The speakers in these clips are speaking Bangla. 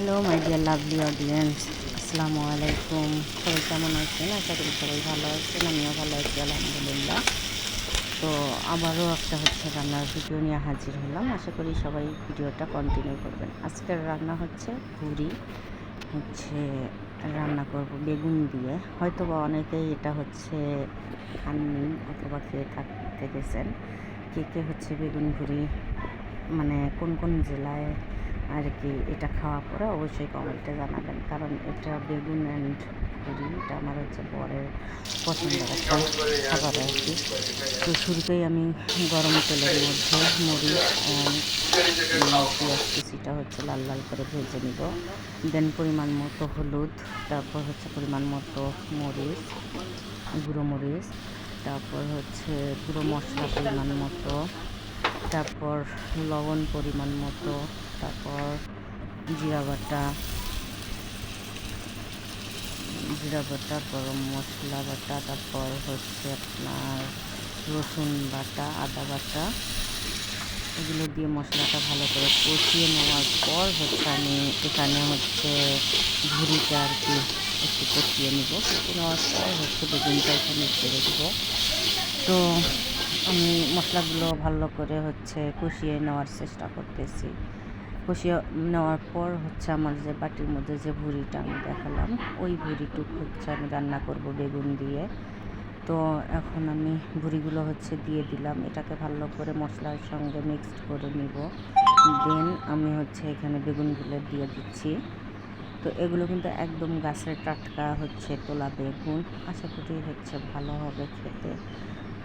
Hello my dear lovely audience আসসালামু আলাইকুম সবাই কেমন আছেন? আশা করি সবাই ভালো আছেন, আমিও ভালো আছি, আলহামদুলিল্লাহ। তো আবারও একটা হচ্ছে রান্নার ভিডিও নিয়ে হাজির হলাম। আশা করি সবাই ভিডিওটা কন্টিনিউ করবেন। আজকের রান্না হচ্ছে পুরি, হচ্ছে রান্না করব বেগুন দিয়ে। হয়তো বা অনেকেই এটা হচ্ছে খাননি অথবা খেয়ে থাকতে গেছেন। কে কে হচ্ছে বেগুন ভুড়ি মানে কোন কোন জেলায় আর কি এটা খাওয়া পরে অবশ্যই কমেন্টে জানাবেন। কারণ এটা বেগুন অ্যান্ড পুরি এটা আমার হচ্ছে বরের পছন্দের একটা খাবার আর কি তো শুরুতেই আমি গরম তেলের মধ্যে মরিচ পেঁয়াজ কুচিটা হচ্ছে লাল লাল করে ভেজে নিব। দেন পরিমাণ মতো হলুদ, তারপর হচ্ছে পরিমাণ মতো মরিচ, গুঁড়ো মরিচ, তারপর হচ্ছে গুঁড়ো মশলা পরিমাণ মতো, তারপর লবণ পরিমাণ মতো তারপর জিরা বাটা জিরা বাটা, গরম মশলা বাটা, তারপর হচ্ছে আপনার রসুন বাটা, আদা বাটা। এগুলো দিয়ে মশলাটা ভালো করে কষিয়ে নেওয়ার পর হচ্ছে আমি এখানে হচ্ছে ঝুড়িটা আর কি একটু কষিয়ে নিব। কষিয়ে নেওয়ার পর হচ্ছে বেগুনটা এখানে ছেড়ে দেবো। তো আমি মশলাগুলো ভালো করে হচ্ছে কষিয়ে নেওয়ার চেষ্টা করতেছি। কষিয়ে নেওয়ার পর হচ্ছে আমার যে বাটির মধ্যে যে ভুড়িটা আমি দেখালাম, ওই ভুড়িটুকু হচ্ছে আমি রান্না করব বেগুন দিয়ে। তো এখন আমি ভুড়িগুলো হচ্ছে দিয়ে দিলাম, এটাকে ভালো করে মশলার সঙ্গে মিক্সড করে নিব। দেন আমি হচ্ছে এখানে বেগুনগুলো দিয়ে দিচ্ছি। তো এগুলো কিন্তু একদম গাছের টাটকা হচ্ছে তোলা বেগুন। আশা করি হচ্ছে ভালো হবে খেতে।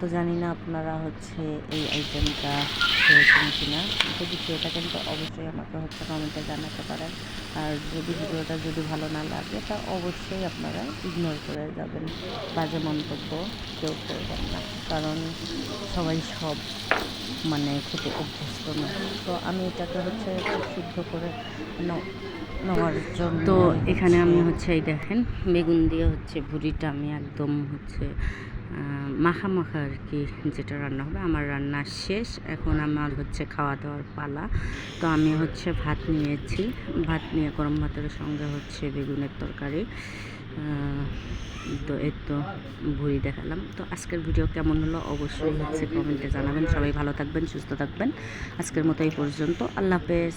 তো জানি না আপনারা হচ্ছে এই আইটেমটা খেয়েছেন কি না যদি খেয়ে থাকেন তো অবশ্যই আমাকে হচ্ছে কমেন্টে জানাতে পারেন। আর যদি ভিডিওটা যদি ভালো না লাগে তা অবশ্যই আপনারা ইগনোর করে যাবেন। বাজে মন্তব্য কেউ করবেন না। কারণ সবাই সব মানে খেতে অভ্যস্ত না। তো আমি এটাকে হচ্ছে সিদ্ধ করে নেওয়ার জন্য তো এখানে আমি হচ্ছে এই দেখেন বেগুন দিয়ে হচ্ছে ভুড়িটা আমি একদম হচ্ছে মাখা আর কি যেটা রান্না হবে, আমার রান্না শেষ। এখন আমার হচ্ছে খাওয়া দাওয়ার পালা। তো আমি হচ্ছে ভাত নিয়েছি। ভাত নিয়ে গরম ভাতের সঙ্গে হচ্ছে বেগুনের তরকারি। তো এই তো ভুড়ি দেখালাম। তো আজকের ভিডিও কেমন হলো অবশ্যই হচ্ছে কমেন্টে জানাবেন। সবাই ভালো থাকবেন, সুস্থ থাকবেন। আজকের মতো এই পর্যন্ত। আল্লাহ হাফেজ।